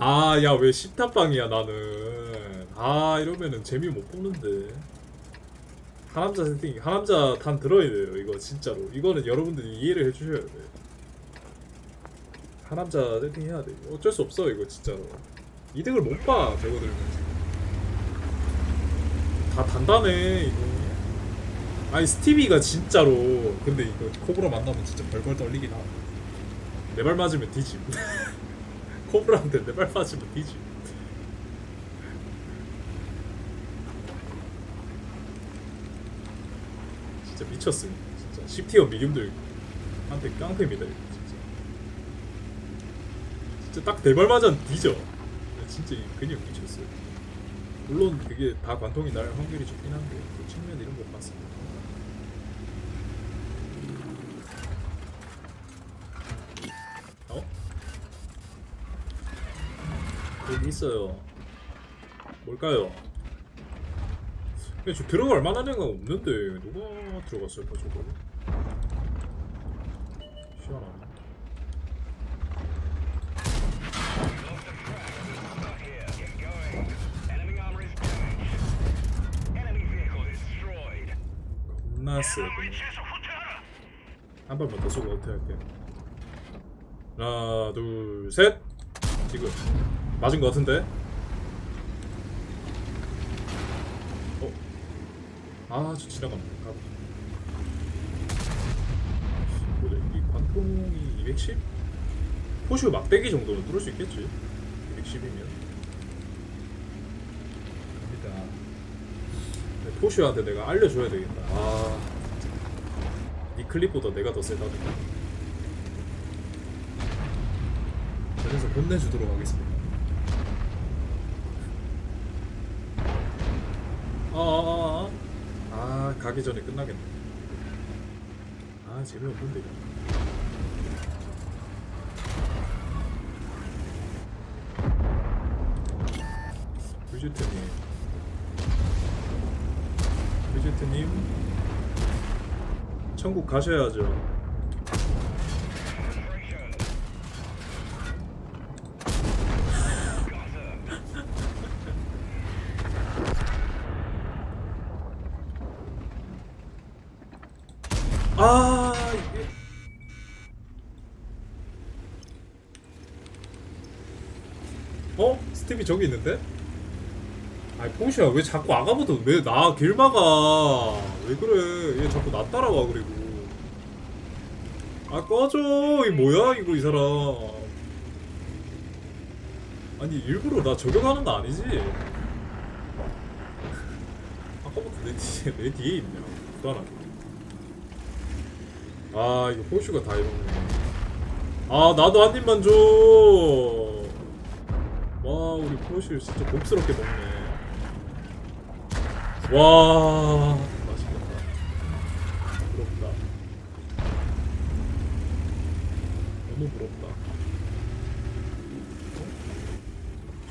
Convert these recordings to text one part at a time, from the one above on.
아, 야, 왜 10탑방이야, 나는. 아, 이러면은 재미 못 보는데. 하남자 세팅, 하남자 탄 들어야 돼요, 이거, 진짜로. 이거는 여러분들이 이해를 해주셔야 돼. 하남자 세팅 해야 돼. 어쩔 수 없어, 이거, 진짜로. 이득을 못 봐, 저거 들면. 다 단단해, 이거. 아니, 스티비가 진짜로. 근데 이거 코브라 만나면 진짜 벌벌 떨리긴 하네. 내발 맞으면 뒤짐. 코브라한테 내발 맞으면 뒤짐. 진짜 미쳤습니다. 진짜 10티어 미디움들 한테 깡패입니다. 이거 진짜. 진짜 딱내발 맞으면 뒤져. 진짜 이 그냥 미쳤어요. 물론 그게 다 관통이 날 확률이 적긴 한데 그 측면 이런 거 봤습니다. 어? 여기 있어요. 뭘까요? 저 들어갈 만한 애가 없는데 누가 들어갔을까 저거? destroyed. 겁나 세. 한 발만 더 쏘고 어떻게 할게? 하나, 둘, 셋. 지금 맞은 것 같은데? 어? 아, 저 지나갑니다. 가보자. 뭐래? 이 관통이 210? 포슈 막대기 정도는 뚫을 수 있겠지? 210이면. 갑니다. 포슈한테 내가 알려줘야 되겠다. 아. 이 클립보다 내가 더 세다. 그래서 혼내주도록 하겠습니다. 아, 아, 아, 아, 가기 전에 끝나겠네. 아, 재미없는데 이거. 뷰즈트님, 뷰즈트님, 천국 가셔야죠. 아 이게. 어? 스티비 저기 있는데? 아이 뽕시야 왜 자꾸 아가부터 왜 나 길 막아 왜 그래? 얘 자꾸 나 따라와 그리고. 아 꺼져. 이 뭐야 이거 이 사람. 아니 일부러 나 저격하는 거 아니지? 아까부터 내 뒤에, 내 뒤에 있네 불안하게 아 이거 호슈가 다 이러네 아 나도 한 입만 줘와 우리 호슈 진짜 곱스럽게 먹네. 와 맛있겠다. 부럽다. 너무 부럽다. 어?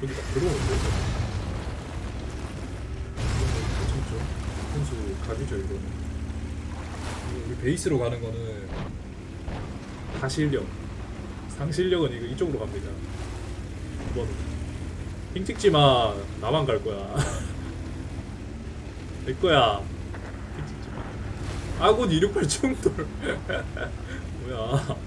저기 막 들어오는데 괜찮죠? 선수 각이죠 이거는 우리 베이스로 가는 거는 다실력 상실력은 이거 이쪽으로 갑니다. 이번 핑 찍지마 나만 갈 거야. 내 거야. 핑 찍지마 아군 268 충돌. 뭐야.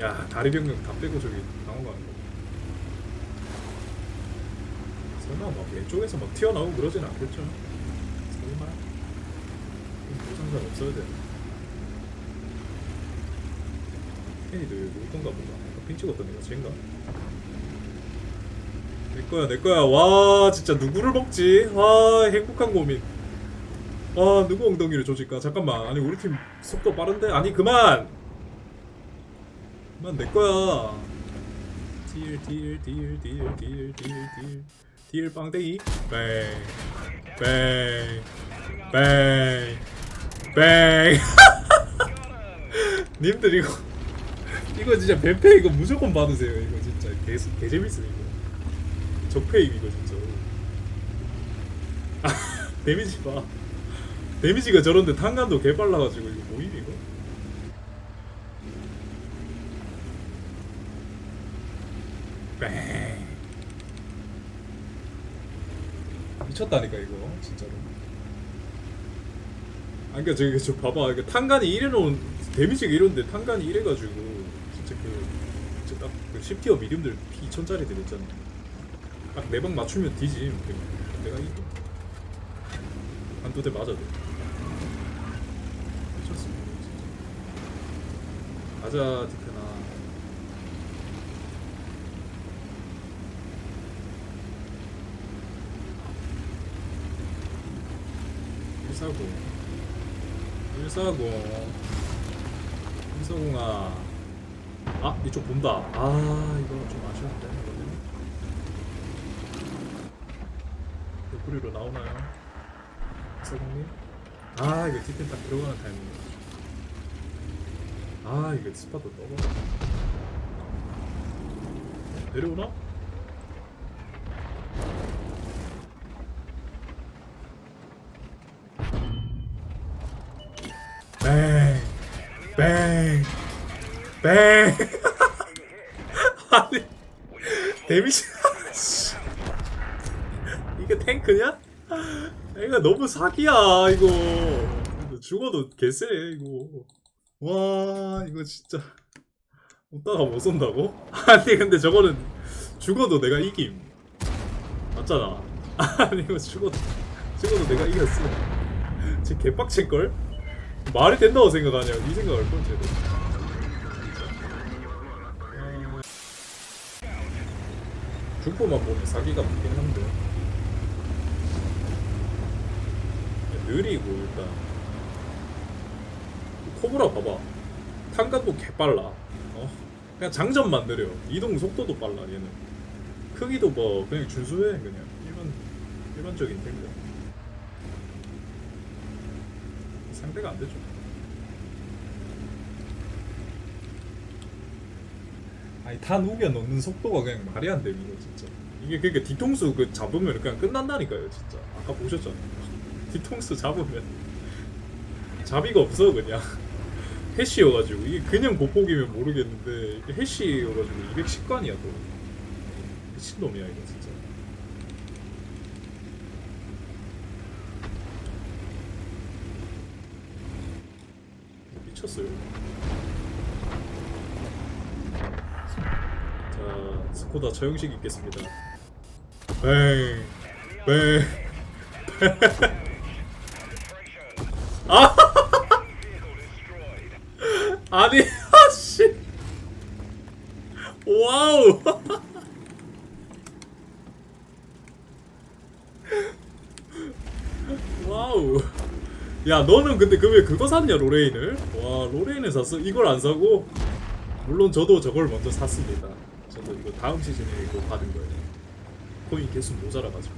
야 다리 변경 다 빼고 저기 당황가는 거 설마 막 왼쪽에서 막 튀어나오고 그러진 않겠죠 상관 없어야 돼. 팬이 늘올 건가 보다. 아까 핀 찍었던 애가 쟤인가? 내 거야, 내 거야. 와, 진짜 누구를 먹지? 아, 행복한 고민. 아, 누구 엉덩이를 조질까? 잠깐만. 아니, 우리 팀 속도 빠른데? 아니, 그만! 그만, 내 거야. 딜, 딜, 딜, 딜, 딜, 딜, 딜. 딜, 빵댕이. 뱅. 뱅. 뱅. 뱅. 뱅 님들 이거 이거 진짜 뱀페 이거 무조건 받으세요. 이거 진짜 개, 개 재밌음 이거. 적페임 이거 진짜. 아 데미지 봐. 데미지가 저런데 탄간도 개 빨라가지고 이거 뭐임 이거? 뺑 미쳤다니까 이거 진짜로 아니 그니까 저기 저 봐봐. 그 탄간이 이래놓은 데미지가 이런데 탄간이 이래가지고 진짜 그 진짜 딱그 10티어 미디움들 피 2000짜리 들었잖아. 딱 네 매방 맞추면 뒤지 뭐 내가 이거. 한두 대 맞아도. 미쳤어 진짜. 가자 디크나 싸고. 140 140아 아 이쪽 본다 아 이거 좀 아쉬운데 이거는 옆구리로 나오나요? 140님? 아 이거 디펜 딱 들어가는 타이밍 아 이거 스파도 떠버려 내려오나? 뱅! 아니 데미지 씨. 이게 탱크냐? 이거 너무 사기야 이거 죽어도 개쎄 이거 와 이거 진짜 웃다가 못 쏜다고? 아니 근데 저거는 죽어도 내가 이김 맞잖아 아니 이거 죽어도 죽어도 내가 이겼어 지금 개빡칠걸? 말이 된다고 생각하냐 네 생각할 걸 쟤도 중포만 보면 사기가 맞긴 한데. 느리고 일단. 코브라 봐봐. 탄간도 개빨라. 어? 그냥 장전만 느려. 이동 속도도 빨라 얘는. 크기도 뭐 그냥 준수해 그냥. 일반 일반적인 탱크 상대가 안 되죠 아니 다 우겨 넣는 속도가 그냥 말이 안돼 이거 진짜. 이게 그러니까 뒤통수 그 잡으면 그냥 끝난다니까요 진짜. 아까 보셨잖아요. 뒤통수 잡으면. 자비가 없어 그냥. 해시여가지고. 이게 그냥 보폭이면 모르겠는데 해시여가지고 210관이야 또. 미친놈이야 이거 진짜. 미쳤어요 자 스코다 처형식 있겠습니다. 뱅 뱅. 아! 아니 아씨. 와우. 와우. 야 너는 근데 그 왜 그거 샀냐 로레인을? 와 로레인을 샀어? 이걸 안 사고? 물론 저도 저걸 먼저 샀습니다 저도 이거 다음 시즌에 이거 받은 거예요. 코인 개수 모자라가지고.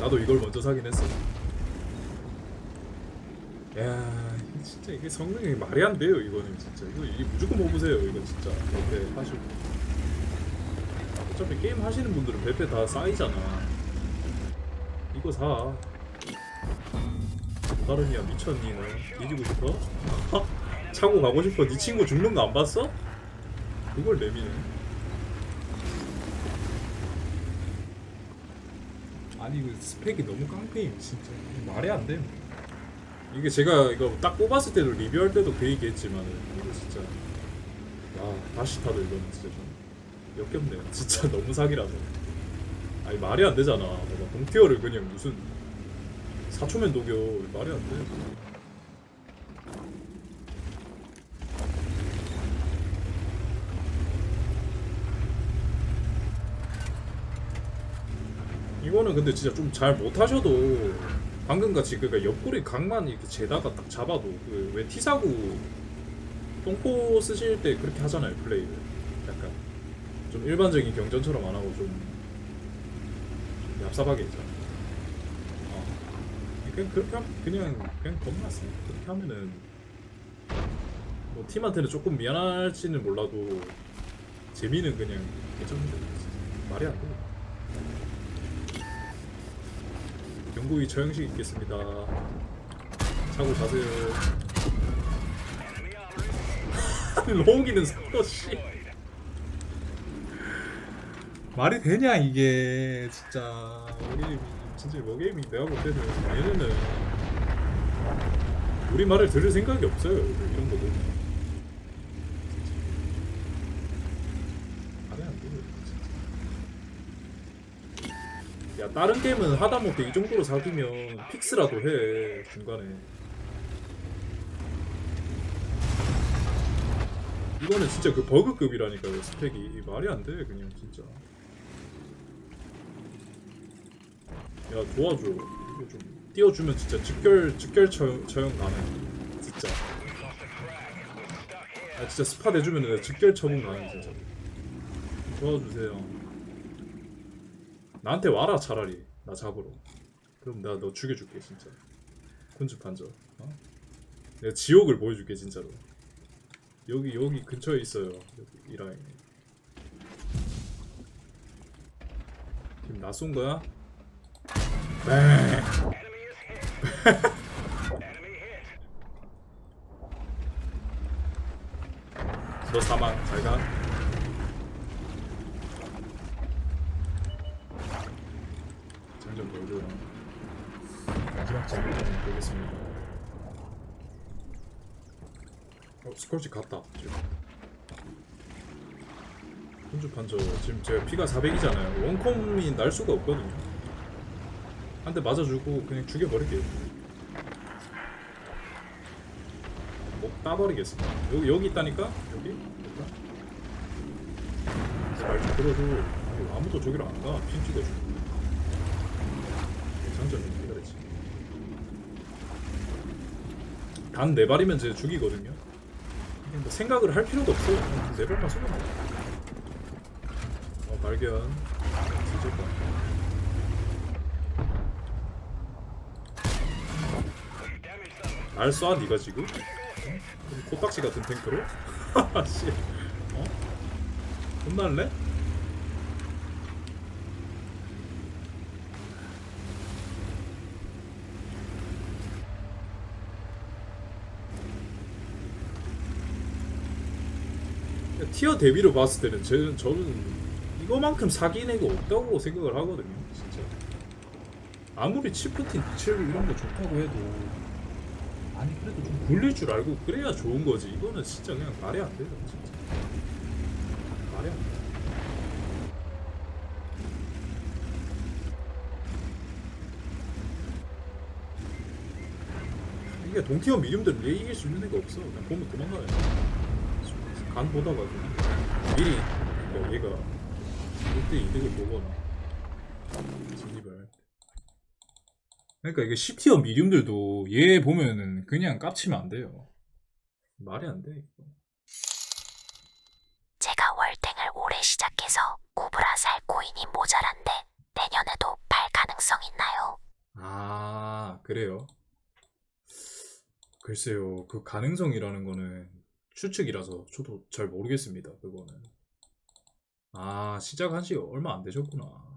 나도 이걸 먼저 사긴 했어 야 진짜 이게 성능이 말이 안 돼요 이거는 진짜. 이거 이게 무조건 먹으세요 이거 진짜. 이렇게 하시고. 어차피 게임 하시는 분들은 배페 다 쌓이잖아. 이거 사. 다른이야 미쳤니 너 이기고 싶어? 차고 가고 싶어 네 친구 죽는 거 안 봤어? 그걸 내미네 아니 그 스펙이 너무 깡패임 진짜 말이 안 돼. 이게 제가 이거 딱 뽑았을 때도 리뷰할 때도 그 얘기했지만 이거 진짜 아 다시 타도 이거는 진짜 좀 역겹네요. 진짜 너무 사기라서. 아니 말이 안 되잖아. 동티어를 그냥 무슨 4초면 녹여 말이 안 돼. 이거는 근데 진짜 좀 잘 못하셔도 방금 같이 그니까 옆구리 각만 이렇게 재다가 딱 잡아도 그왜 T사구 똥포 쓰실 때 그렇게 하잖아요 플레이를 약간 좀 일반적인 경전처럼 안 하고 좀, 좀 얍삽하게 있잖아 어. 그냥 그렇게 하면 그냥 그냥 겁났어요 그렇게 하면은 뭐 팀한테는 조금 미안할지는 몰라도 재미는 그냥 괜찮은데 말이 안 돼. 영구히 처형식 있겠습니다. 차고 가세요. 로기는 샀어 씨. 말이 되냐 이게. 진짜. 우리 진짜 뭐게임이 내가 볼 때는 얘네는 우리 말을 들을 생각이 없어요. 이런 거도 말이 안 돼요 진짜 야 다른 게임은 하다못해 이 정도로 사귀면 픽스라도 해 중간에. 이거는 진짜 그 버그급이라니까요 스펙이. 이 말이 안 돼 그냥 진짜. 야 도와줘. 이거 좀 띄워주면 진짜 직결 직결 처형, 처형 나네. 진짜. 아 진짜 스팟 해주면 직결 처분 나네 진짜. 도와주세요 나한테 와라 차라리. 나 잡으러. 그럼 내가 너 죽여줄게 진짜 군주 판저. 어? 내가 지옥을 보여줄게 진짜로. 여기 여기 근처에 있어요 여기 이 라인에. 지금 나 쏜 거야? 네. 너 사망 잘가 장전 걸고요 마지막 장전 보겠습니다 어 스컬지 갔다. 지금. 혼주 판저 지금 제가 피가 400이잖아요. 원콤이 날 수가 없거든요. 한 대 맞아주고 그냥 죽여버릴게요. 목 따버리겠습니다. 여기 여기 있다니까? 여기. 말좀 여기 아무도 저기로 안 가. 핀좀기다렸지. 단네 발이면 제 죽이거든요. 뭐 생각을 할 필요도 없어요. 그냥 네 발만 쏘면 돼. 어 발견. 뒤졌다. 날 쏴, 니가 지금? 어? 코딱지 같은 탱크로? 씨. 어? 혼날래? 티어 대비로 봤을 때는 저는, 저는 이거만큼 사기인 애가 없다고 생각을 하거든요 진짜. 아무리 치프틴 7 이런 거 좋다고 해도 아니 그래도 좀 굴릴 줄 알고 그래야 좋은 거지. 이거는 진짜 그냥 말이 안 돼요 진짜. 말이 안 돼. 이게 동티어 미디움들은 얘 이길 수 있는 애가 없어. 그냥 보면 도망가요 간 보다가 그냥 미리 그러니까 얘가 1대 이득을 보거나 진입을 그러니까 이게 10티어 미디움들도 얘 보면은 그냥 깝치면 안 돼요. 말이 안 돼. 이거. 제가 월탱을 올해 시작해서 구브라 살 코인이 모자란데 내년에도 팔 가능성 있나요? 아 그래요. 글쎄요, 그 가능성이라는 거는 추측이라서 저도 잘 모르겠습니다. 그거는. 아 시작한 지 얼마 안 되셨구나.